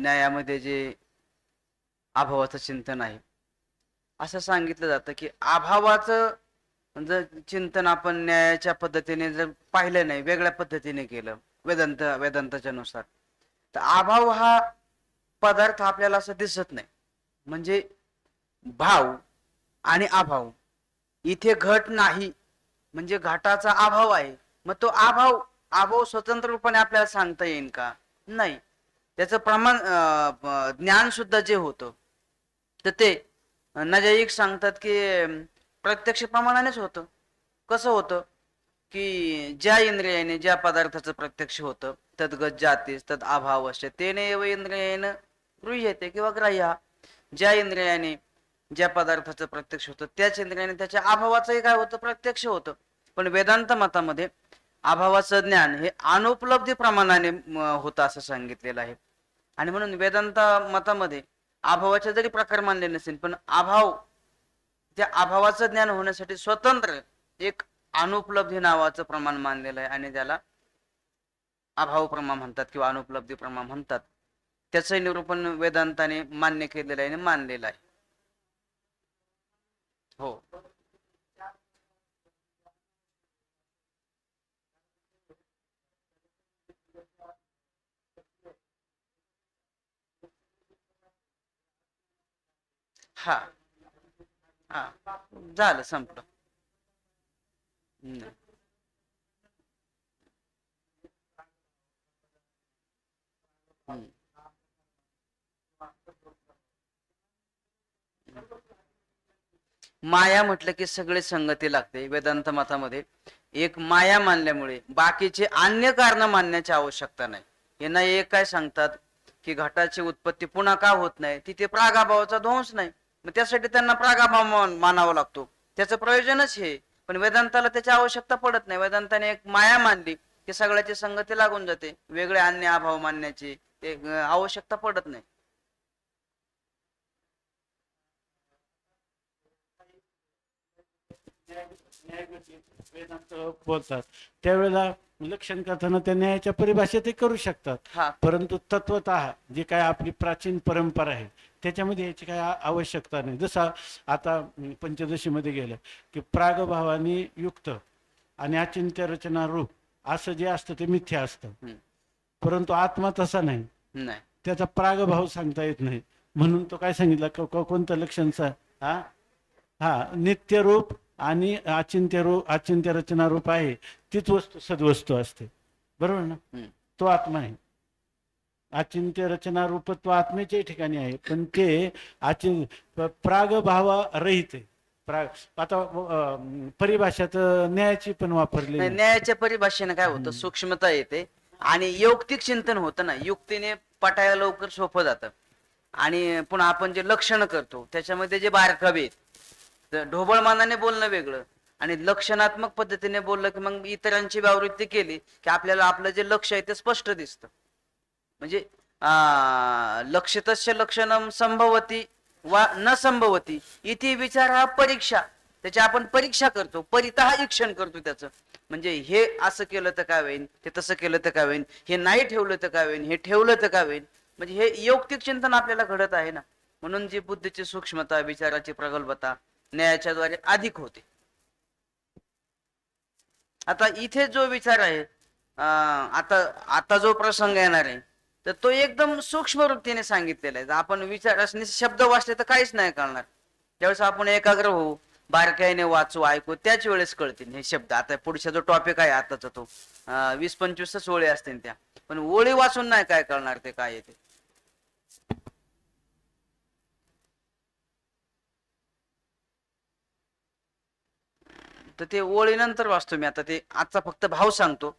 न्यायामध्ये जे अभावाचं चिंतन आहे. असं सांगितलं जातं की अभावाचं जर चिंतन आपण न्यायाच्या पद्धतीने जर पाहिलं नाही वेगळ्या पद्धतीने केलं वेदांत वेदांताच्या नुसार तर अभाव हा पदार्थ आपल्याला असं दिसत नाही. म्हणजे भाव आणि अभाव इथे घट नाही म्हणजे घटाचा अभाव आहे. मग तो अभाव अभाव स्वतंत्र रूपाने आपल्याला सांगता येईल का? नाही. त्याचं प्रमाण ज्ञान सुद्धा जे होतं तर ते नजाईक सांगतात की प्रत्यक्ष प्रमाणानेच होतं. कसं होतं की ज्या इंद्रियाने ज्या पदार्थाचं प्रत्यक्ष होतं तद्गत जातीस तद अभाव असते तेने एव इंद्रियानं येते किंवा ग्राह्य. ज्या इंद्रियाने ज्या पदार्थाचं प्रत्यक्ष होतं त्याच इंद्रियाने त्याच्या अभावाचंही काय होतं प्रत्यक्ष होतं. पण वेदांत मतामध्ये अभावाचं ज्ञान हे अनुपलब्धी प्रमाणाने होतं असं सांगितलेलं आहे. आणि म्हणून वेदांत मतामध्ये अभावाचे जरी प्रकार मानले नसेल पण अभाव त्या अभावाचं ज्ञान होण्यासाठी स्वतंत्र एक अनुपलब्धी नावाचं प्रमाण मानलेलं आहे. आणि त्याला अभाव प्रमा म्हणतात किंवा अनुपलब्धी प्रमा म्हणतात त्याचं निरूपण वेदांताने मान्य केलेलं आहे आणि मानलेलं आहे. हो. हा. हा. झालं संपलं. हम्म. माया म्हटलं की सगळे संगती लागते वेदांत मतामध्ये. एक माया मानल्यामुळे बाकीचे अन्य कारण मानण्याची आवश्यकता नाही. यांना एक काय सांगतात की घटाची उत्पत्ती पुन्हा का होत नाही? तिथे प्रागाभावाचा ध्वंस नाही. मग त्यासाठी त्यांना प्रागाभाव मान- मानावा लागतो. त्याचं प्रयोजनच हे. पण वेदांताला त्याची आवश्यकता पडत नाही. वेदांताने एक माया मानली की सगळ्याची संगती लागून जाते. वेगळे अन्य अभाव मानण्याची ते आवश्यकता पडत नाही. बोलतात. त्यावेळेला लक्षण करताना त्या न्यायाच्या परिभाषेत करू शकतात. हा. परंतु तत्वत जी काय आपली प्राचीन परंपरा आहे त्याच्यामध्ये याची काय आ- आवश्यकता नाही. जसा आता पंचदशीमध्ये गेलं की प्रागभावाने युक्त आणि अचिंत्य रचना रूप असं जे असतं ते मिथ्या असतं. परंतु आत्मा तसा नाही. नाही. त्याचा प्रागभाव सांगता येत नाही. म्हणून तो काय सांगितलं? कोणतं लक्षणचा हा? हा नित्य रूप आणि अचिंत्य रूप अचिंत्य रचना रूप आहे. तीच वस्तू सद्वस्तू असते. बरोबर ना. तो आत्मा आहे. अचिंत्य रचना रूपत्व आत्मेच्याही ठिकाणी आहे. पण ते अचिं प्रागभाव रहित आहे. प्राग आता परिभाषात न्यायाची पण वापरली न्यायाच्या परिभाषेने काय होतं? सूक्ष्मता येते आणि यौक्तिक चिंतन होतं ना. युक्तीने पटायला लवकर सोपं जातं. आणि पुन्हा आपण जे लक्षण करतो त्याच्यामध्ये जे बारकावे आहेत तर ढोबळ मानाने बोलणं वेगळं. आणि लक्षणात्मक पद्धतीने बोललं की मग इतरांची व्यावृत्ती केली की आपल्याला आपलं जे लक्ष आहे ते स्पष्ट दिसतं. म्हणजे लक्षतस्य लक्षितस्य लक्षणम संभवती वा न संभवती इथे विचार हा परीक्षा. त्याची आपण परीक्षा करतो परित ईक्षण करतो त्याचं. म्हणजे हे असं केलं तर काय होईन ते तसं केलं तर काय होईन हे नाही ठेवलं तर काय होईन हे ठेवलं तर काय होईन. म्हणजे हे यौक्तिक चिंतन आपल्याला घडत आहे ना. म्हणून जी बुद्धीची सूक्ष्मता विचाराची प्रगल्भता न्यायाच्या द्वारे अधिक होते. आता इथे जो विचार आहे आता आता जो प्रसंग येणार आहे तर तो एकदम सूक्ष्म वृत्तीने सांगितलेला आहे. आपण विचार असणे शब्द वाचले तर काहीच नाही कळणार. त्यावेळेस आपण एकाग्र होऊ बारकाईने वाचू ऐकू त्याच वेळेस कळतील हे शब्द. आता पुढचा जो टॉपिक आहे आताचा तो. वीस पंचवीसच ओळी असतील त्या. पण ओळी वाचून नाही काय कळणार ते काय येते तर ते ओळीनंतर वाचतो मी. आता ते आजचा फक्त भाव सांगतो.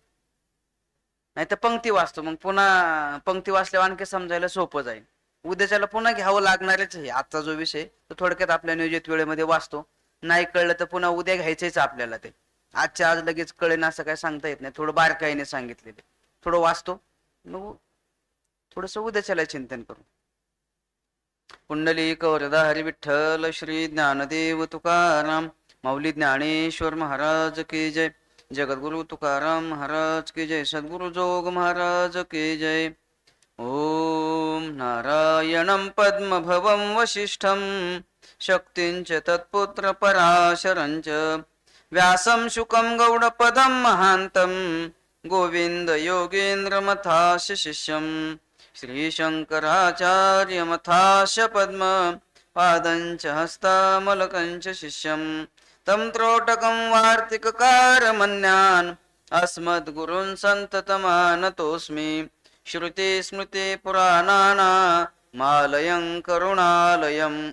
नाही तर पंक्ती वाचतो. मग पुन्हा पंक्ती वाचल्यावर आणखी समजायला सोपं जाईल. उद्याच्याला पुन्हा घ्यावं लागणारच आहे. आजचा जो विषय तो थोडक्यात आपल्या नियोजित वेळेमध्ये वाचतो. नाही कळलं तर पुन्हा उद्या घ्यायचंच आपल्याला ते. आजच्या आज लगेच कळेन असं काय सांगता येत नाही. थोडं बारकाईने सांगितलेले थोडं वाचतो. मग थोडस उद्याच्याला चिंतन करू. कुंडली कवरदा हरी विठ्ठल श्री ज्ञानदेव तुकाराम माऊली ज्ञानेश्वर महाराज की जय. जगद्गुरु तुकाराम महाराज की जय सद्गुरु जोग महाराज की जय। ओम नारायणं पद्मभवं वसिष्ठं शक्तिं च तत्पुत्र च। व्यासं शुकं गौडपदं महान्तं गोविन्द योगेन्द्रमथास्य शिष्यं। श्रीशङ्कराचार्यमथास्य पद्म पादं च हस्तामलकं च शिष्यं। तं वार्तिककारमन्यान्। अस्मद्गुरून् सन्ततमानतोऽस्मि। श्रुते स्मृते पुराणानामालयं करुणालयम्।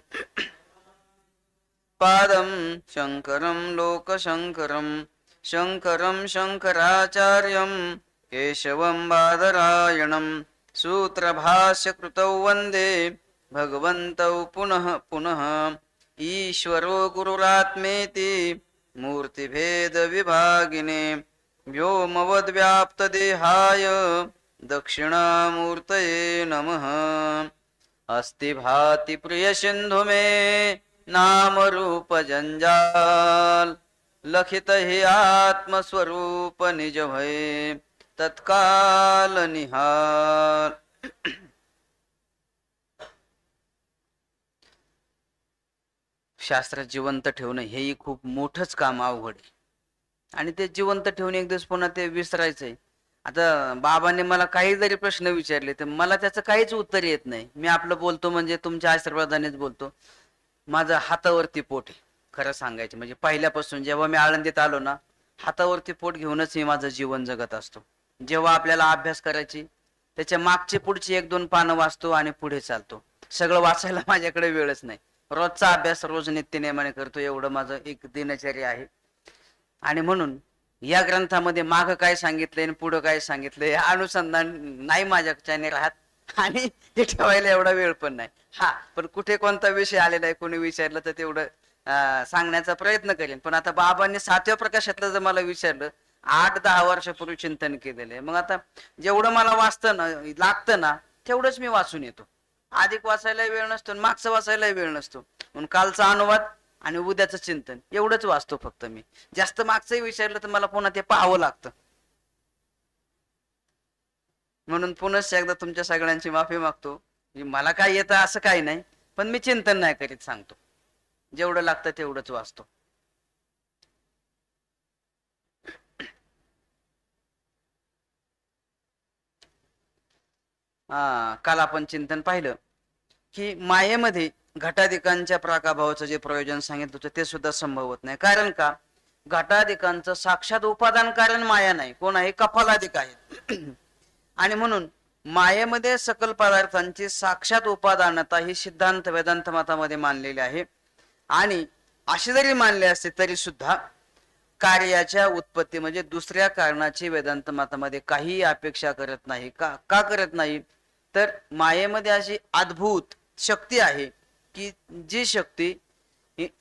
पादं शङ्करं लोकशङ्करं शङ्करं शङ्कराचार्यं केशवं बादरायणं सूत्रभाष्यकृतौ वन्दे। भगवन्तौ पुनः पुनः। ईश्वरो गुरुरात्मेति मूर्तिभेदविभागिने व्योमवद्व्याप्तदेहाय दक्षिणामूर्तये नमः। अस्ति भाति प्रियसिन्धु मे नामरूप जंजाल लखित हि आत्मस्वरूप निज भय तत्काल निहार शास्त्र जिवंत ठेवणं हेही खूप मोठंच काम अवघड आहे. आणि ते जिवंत ठेवून एक दिवस पुन्हा ते विसरायचंय. आता बाबांनी मला काही जरी प्रश्न विचारले तर मला त्याचं काहीच उत्तर येत नाही. मी आपलं बोलतो म्हणजे तुमच्या आशीर्वादानेच बोलतो. माझं हातावरती पोट आहे खरं सांगायचं म्हणजे पहिल्यापासून जेव्हा मी आळंदीत आलो ना हातावरती पोट घेऊनच मी माझं जीवन जगत असतो. जेव्हा आपल्याला अभ्यास करायची त्याच्या मागची पुढची एक दोन पानं वाचतो आणि पुढे चालतो. सगळं वाचायला माझ्याकडे वेळच नाही. रोजचा अभ्यास रोज नित्यनेमाने करतो एवढं माझं एक दिनचर्या आहे. आणि म्हणून या ग्रंथामध्ये माग काय सांगितलंय आणि पुढं काय सांगितलंय अनुसंधान नाही माझ्याच्याने राहत आणि ते ठेवायला एवढा वेळ पण नाही. हा पण कुठे कोणता विषय आलेला आहे कोणी विचारलं तर तेवढं सांगण्याचा प्रयत्न करेन. पण आता बाबांनी सातव्या प्रकाशातलं जर मला विचारलं आठ दहा वर्षापूर्वी चिंतन केलेलं आहे. मग आता जेवढं मला वाचतं ना लागतं ना तेवढंच मी वाचून येतो. अधिक वाचायला वेळ नसतो आणि मागचं वाचायला वेळ नसतो. म्हणून कालचा अनुवाद आणि उद्याचं चिंतन एवढंच वाचतो फक्त मी. जास्त मागचंही विचारलं तर मला पुन्हा ते पाहावं लागतं. म्हणून पुनश्च एकदा तुमच्या सगळ्यांची माफी मागतो. मला काय येतं असं काही नाही पण मी चिंतन नाही करीत सांगतो. जेवढं लागतं तेवढंच वाचतो. काल आपण चिंतन पाहिलं की मायेमध्ये घटाधिकांच्या प्राकाभावाचं जे प्रयोजन सांगितलं होतं ते सुद्धा संभव होत नाही. कारण का? घटाधिकांचं साक्षात उपादान कारण माया नाही. कोण आहे? कपालाधिक आहेत आणि म्हणून मायेमध्ये सकल पदार्थांची साक्षात उपादानता ही सिद्धांत वेदांत मतामध्ये मानलेली आहे. आणि अशी जरी मानले असते तरी सुद्धा कार्याच्या उत्पत्ती म्हणजे दुसऱ्या कारणाची वेदांत मतामध्ये काही अपेक्षा करत नाही. का का करत नाही? तर मायेमध्ये अशी अद्भुत शक्ती आहे की जी शक्ती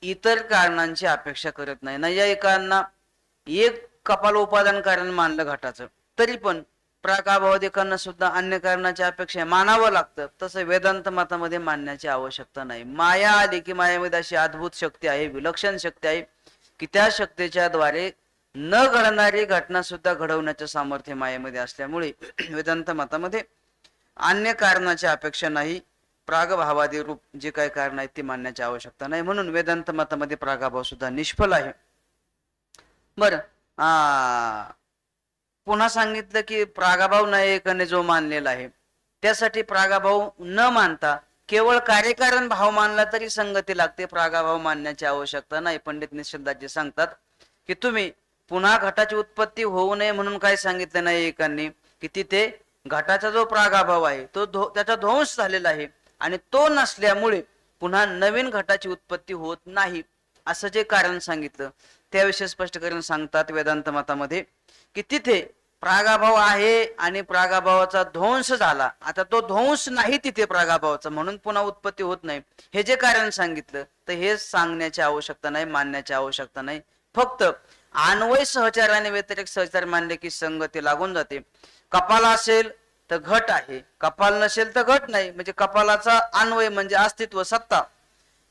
इतर कारणांची अपेक्षा करत नाही. नैयायिकांना एक कपाल उपादान कारण मानलं घटाचं. तरी पण प्राकाभावधिकांना सुद्धा अन्य कारणाची अपेक्षा आहे. मानावं लागतं. तसं वेदांत मतामध्ये मानण्याची आवश्यकता नाही. माया आली की मायामध्ये अशी अद्भुत शक्ती आहे विलक्षण शक्ती आहे की त्या शक्तीच्या द्वारे न घडणारी घटना सुद्धा घडवण्याचं सामर्थ्य मायेमध्ये असल्यामुळे वेदांत मतामध्ये अन्य कारणाची अपेक्षा नाही. प्रागभावादी रूप जे काही कारण आहेत ते मानण्याची आवश्यकता नाही. म्हणून वेदांत मतामध्ये प्रागभाव सुद्धा निष्फल आहे. बर. पुन्हा सांगितलं की प्रागाभाव नायकाने जो मानलेला आहे त्यासाठी प्रागाभाव न मानता केवळ कार्यकारण भाव मानला तरी संगती लागते. प्रागाभाव मानण्याची आवश्यकता नाही. पंडित निषेधाजी सांगतात की तुम्ही पुन्हा घटाची उत्पत्ती होऊ नये म्हणून काय सांगितलं नाही एकांनी? की तिथे घटाचा जो प्रागाभाव आहे तो धो त्याचा ध्वंस झालेला आहे. आणि तो नसल्यामुळे पुन्हा नवीन घटाची उत्पत्ती होत नाही असं जे कारण सांगितलं त्याविषयी स्पष्टीकरण सांगतात वेदांत मतामध्ये की तिथे प्रागाभाव आहे आणि प्रागाभावाचा ध्वंस झाला. आता तो ध्वंस नाही तिथे प्रागाभावाचा म्हणून पुन्हा उत्पत्ती होत नाही. हे जे कारण सांगितलं तर हे सांगण्याची आवश्यकता नाही मानण्याची आवश्यकता नाही. फक्त अन्वय सहचाराने व्यतिरिक्त सहचार मानले की संगती लागून जाते. कपाल असेल तर घट आहे. कपाल नसेल तर घट नाही. म्हणजे कपालाचा अन्वय म्हणजे अस्तित्व सत्ता.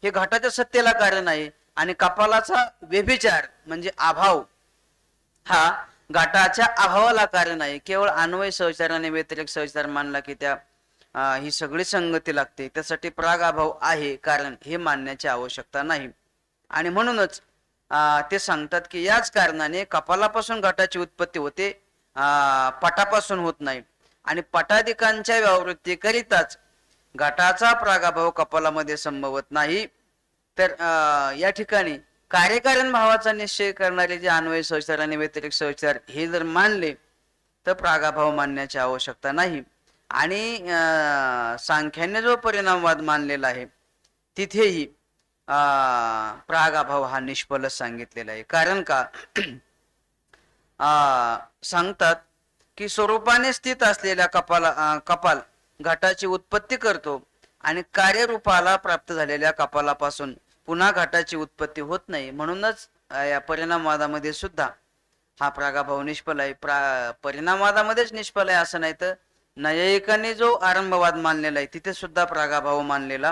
हे घटाच्या सत्तेला कारण आहे. आणि कपालाचा व्यभिचार म्हणजे अभाव. हा घाटाच्या अभावाला कारण आहे. केवळ अन्वय सहचाराने व्यतिरिक्त सहचार मानला की त्या ही सगळी संगती लागते. त्यासाठी प्राग अभाव आहे कारण हे मानण्याची आवश्यकता नाही. आणि म्हणूनच ते सांगतात की याच कारणाने कपालापासून घटाची उत्पत्ती होते पटापासून होत नाही. आणि पटाधिकांच्या व्यावृत्तीकरिताच घटाचा प्रागाभाव कपालामध्ये संभवत नाही. तर या ठिकाणी कार्यकारण भावाचा निश्चय करणारे जे अन्वय सहचार आणि व्यतिरिक्त सहचार हे जर मानले तर प्रागाभाव मानण्याची आवश्यकता नाही. आणि सांख्याने जो परिणामवाद मानलेला आहे तिथेही प्रागाभाव हा निष्फलच सांगितलेला आहे. कारण का? अं, सांगतात की स्वरूपाने स्थित असलेल्या कपाला कपाल घाटाची उत्पत्ती करतो आणि कार्यरूपाला प्राप्त झालेल्या कपालापासून पुन्हा घटाची उत्पत्ती होत नाही. म्हणूनच या परिणामवादामध्ये सुद्धा हा प्रागाभाव निष्फल आहे. प्रा परिणामवादामध्येच निष्फल आहे असं नाही तर नयिकाने जो आरंभवाद मानलेला आहे तिथे सुद्धा प्रागाभाव मानलेला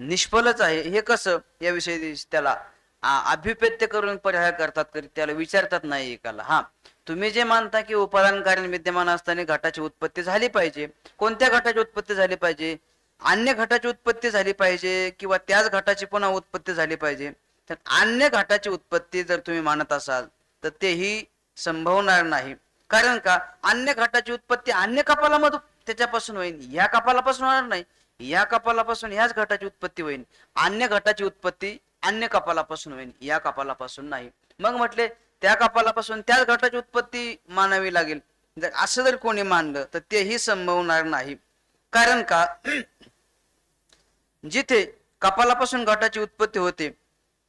निष्फलच आहे. हे कसं? याविषयी त्याला अभिप्रेत्य करून पर्याय करतात त्याला विचारतात नाही एकाला. हा. तुम्ही जे मानता की उपादान कारण विद्यमान असताना घटाची उत्पत्ती झाली पाहिजे कोणत्या घटाची उत्पत्ती झाली पाहिजे? अन्य घटाची उत्पत्ती झाली पाहिजे किंवा त्याच घटाची पुन्हा उत्पत्ती झाली पाहिजे? तर अन्य घटाची उत्पत्ती जर तुम्ही मानत असाल तर तेही संभवणार नाही. कारण का? अन्य घटाची उत्पत्ती अन्य कपालामधून त्याच्यापासून होईल या कपालापासून होणार नाही. या कपालापासून याच घटाची उत्पत्ती होईल अन्य घटाची उत्पत्ती अन्य कपालापासून होईल या कपालापासून नाही. मग म्हटले त्या कपालापासून त्याच घटाची उत्पत्ती मानावी लागेल. जर असं जर कोणी मानलं तर तेही संभवणार नाही. कारण का? जिथे कपालापासून घटाची उत्पत्ती होते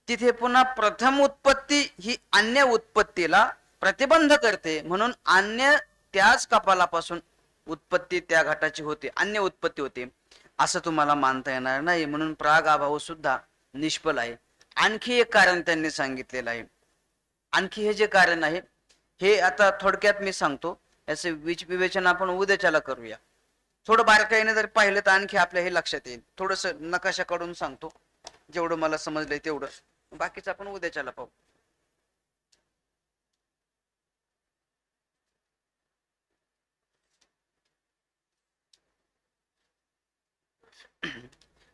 तिथे पुन्हा प्रथम उत्पत्ती ही अन्य उत्पत्तीला प्रतिबंध करते. म्हणून अन्य त्याच कपालापासून उत्पत्ती त्या घटाची होते अन्य उत्पत्ती होते. असं तुम्हाला मानता येणार नाही. म्हणून प्राग अभाव सुद्धा निष्फल आहे. आणखी एक कारण त्यांनी सांगितलेलं आहे. आणखी हे जे कारण आहे हे आता थोडक्यात मी सांगतो. याचे विच विवेचन आपण उद्याच्याला करूया. थोडं बारकाईने जर पाहिलं तर आणखी आपल्या हे लक्षात येईल. थोडस नकाशा काढून सांगतो. जेवढं मला समजलंय तेवढं. बाकीचं आपण उद्याच्याला पाहू.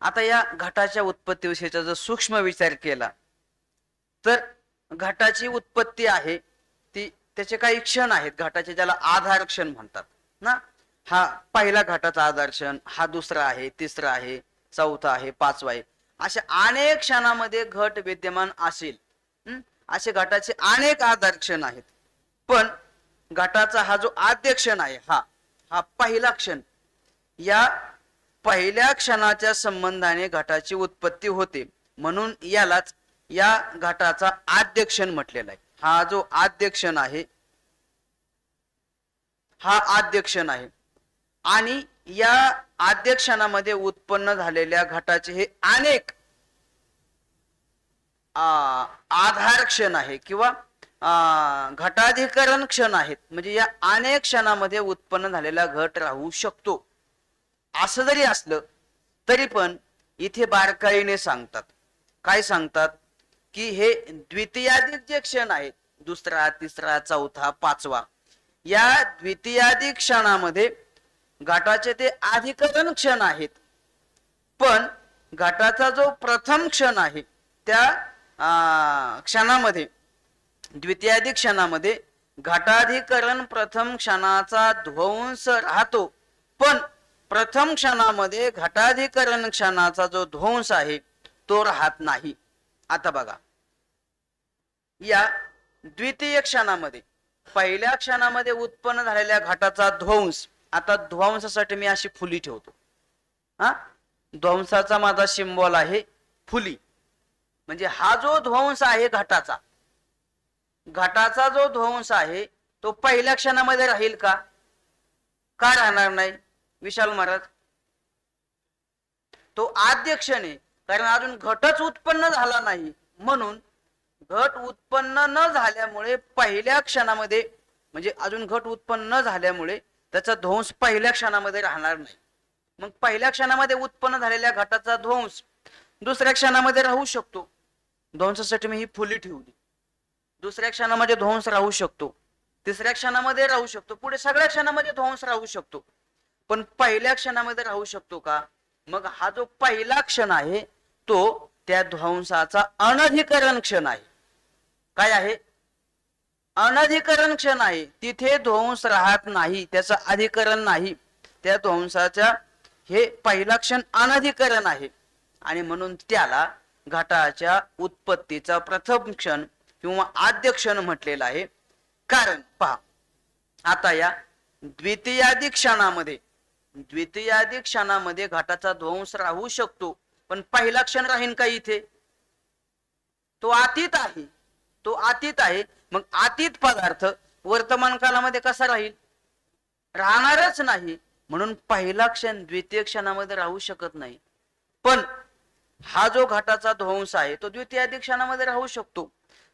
आता या घटाच्या उत्पत्तीविषयीचा जर सूक्ष्म विचार केला तर घटाची उत्पत्ती आहे ती त्याचे काही क्षण आहेत. घटाचे ज्याला आधार क्षण म्हणतात ना? हा पहिला घटाचा आधार क्षण हा दुसरा आहे तिसरा आहे चौथा आहे पाचवा आहे. अशा अनेक क्षणामध्ये घट विद्यमान असेल. असे घटाचे अनेक आधार क्षण आहेत. पण घटाचा हा जो आद्य क्षण आहे हा हा पहिला क्षण या पहिल्या क्षणाच्या संबंधाने घटाची उत्पत्ती होते. म्हणून यालाच या घटाचा आद्य क्षण म्हटलेला आहे. हा जो आद्य क्षण आहे हा आद्य क्षण आहे. आणि या आद्य क्षणामध्ये उत्पन्न झालेल्या घटाचे हे अनेक आधार क्षण आहे किंवा घटाधिकरण क्षण आहेत. म्हणजे या अनेक क्षणामध्ये उत्पन्न झालेला घट राहू शकतो. असं जरी असलं तरी पण इथे बारकाईने सांगतात. काय सांगतात? की हे द्वितीयाधिक जे क्षण आहेत दुसरा तिसरा चौथा पाचवा या द्वितीयाधिक क्षणामध्ये घाटाचे ते अधिकरण क्षण आहेत. पण घाटाचा जो प्रथम क्षण आहे त्या अं, क्षणामध्ये द्वितीयाधिक क्षणामध्ये घटाधिकरण प्रथम क्षणाचा ध्वंस राहतो. पण प्रथम क्षणामध्ये घटाधिकरण क्षणाचा जो ध्वंस आहे तो राहत नाही. आता बघा. या द्वितीय क्षणामध्ये पहिल्या क्षणामध्ये उत्पन्न झालेल्या घटाचा ध्वंस आता ध्वंसासाठी मी अशी फुली ठेवतो. हा? ध्वंसाचा माझा सिम्बॉल आहे फुली. म्हणजे हा जो ध्वंस आहे घटाचा घटाचा जो ध्वंस आहे तो पहिल्या क्षणामध्ये राहील का? का राहणार नाही? विशाल महाराज. तो आद्य क्षण कारण अजून घटच उत्पन्न झाला नाही. म्हणून घट उत्पन्न न झाल्यामुळे पहिल्या क्षणामध्ये म्हणजे अजून घट उत्पन्न न झाल्यामुळे त्याचा ध्वंस पहिल्या क्षणामध्ये राहणार नाही. मग पहिल्या क्षणामध्ये उत्पन्न झालेल्या घटाचा ध्वंस दुसऱ्या क्षणामध्ये राहू शकतो. ध्वंसासाठी मी ही फुली ठेवली. दुसऱ्या क्षणामध्ये ध्वंस राहू शकतो. तिसऱ्या क्षणामध्ये राहू शकतो. पुढे सगळ्या क्षणामध्ये ध्वंस राहू शकतो. पण पहिल्या क्षणामध्ये राहू शकतो का? मग हा जो पहिला क्षण आहे तो त्या ध्वंसाचा अनधिकरण क्षण आहे. काय आहे? अनधिकरण क्षण आहे. तिथे ध्वंस राहत नाही त्याचं अधिकरण नाही. त्या ध्वंसाच्या हे पहिला क्षण अनधिकरण आहे. आणि म्हणून त्याला घटाच्या उत्पत्तीचा प्रथम क्षण किंवा आद्य क्षण म्हटलेला आहे. कारण पहा आता या द्वितीयादी क्षणामध्ये द्वितीयादी क्षणामध्ये घाटाचा ध्वंस राहू शकतो पण पहिला क्षण राहीन का इथे? तो अतीत आहे. तो अतीत आहे. मग अतीत पदार्थ वर्तमान कालामध्ये कसा राहील? राहणारच नाही. म्हणून पहिला क्षण द्वितीय क्षणामध्ये राहू शकत नाही. पण हा जो घाटाचा ध्वंस आहे तो द्वितीय क्षणामध्ये राहू शकतो.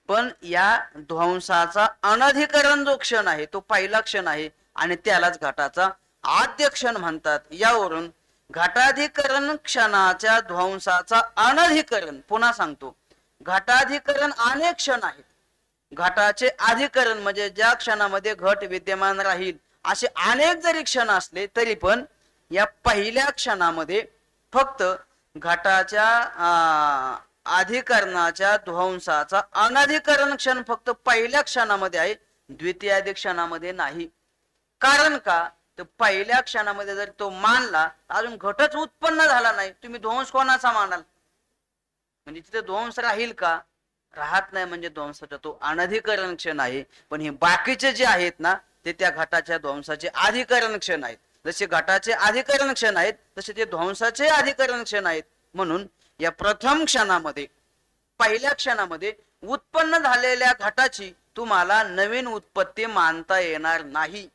पण या ध्वंसाचा अनधिकरण जो क्षण आहे तो पहिला क्षण आहे आणि त्यालाच घाटाचा आद्य क्षण म्हणतात. यावरून घटाधिकरण क्षणाच्या ध्वंसाचा अनधिकरण पुन्हा सांगतो. घटाधिकरण अनेक क्षण आहेत. घटाचे अधिकरण म्हणजे ज्या क्षणामध्ये घट विद्यमान राहील असे अनेक जरी क्षण असले तरी पण या पहिल्या क्षणामध्ये फक्त घटाच्या अं, अधिकरणाच्या ध्वंसाचा अनधिकरण क्षण फक्त पहिल्या क्षणामध्ये आहे द्वितीय क्षणामध्ये नाही. कारण का? तर पहिल्या क्षणामध्ये जर तो मानला अजून घटच उत्पन्न झाला नाही. तुम्ही ध्वंस कोणाचा मानाल? म्हणजे तिथे ध्वंस राहील का? राहत नाही म्हणजे ध्वंसाचा तो अनधिकरण क्षण आहे. पण हे बाकीचे जे आहेत ना ते त्या घटाच्या ध्वंसाचे अधिकरण क्षण आहेत. जसे घटाचे अधिकरण क्षण आहेत तसे ते ध्वंसाचे अधिकरण क्षण आहेत. म्हणून या प्रथम क्षणामध्ये पहिल्या क्षणामध्ये उत्पन्न झालेल्या घटाची तुम्हाला नवीन उत्पत्ती मानता येणार नाही.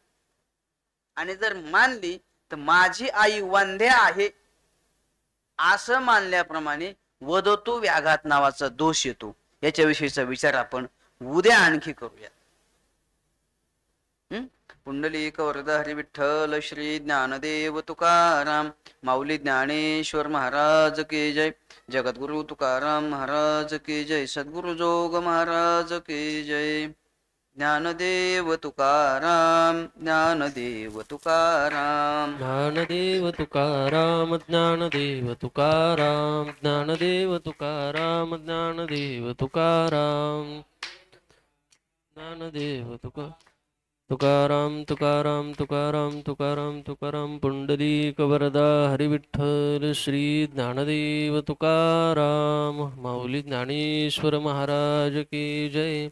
आणि जर मानली तर माझी आई वंध्या आहे. असं मानल्याप्रमाणे वदतो व्याघात नावाचा दोष येतो. याच्याविषयीचा विचार आपण उद्या आणखी करूया हं? पुंडलिक वरद विठ्ठल श्री ज्ञानदेव तुकाराम माऊली ज्ञानेश्वर महाराज के जय. जगद्गुरु तुकाराम महाराज के जय. सद्गुरु जोग महाराज के जय. ज्ञानदेव तुकाराम ज्ञानदेव तुकाराम ज्ञानदेव तुकाराम ज्ञानदेव तुकाराम ज्ञानदेव तुकाराम ज्ञानदेव तुकाराम ज्ञानदेव तुका तुकाराम तुकाराम तुकाराम तुकाराम तुकाराम पुंडलीक वरदा हरिविठ्ठल श्री ज्ञानदेव तुकाराम माऊली ज्ञानेश्वर महाराज की जय.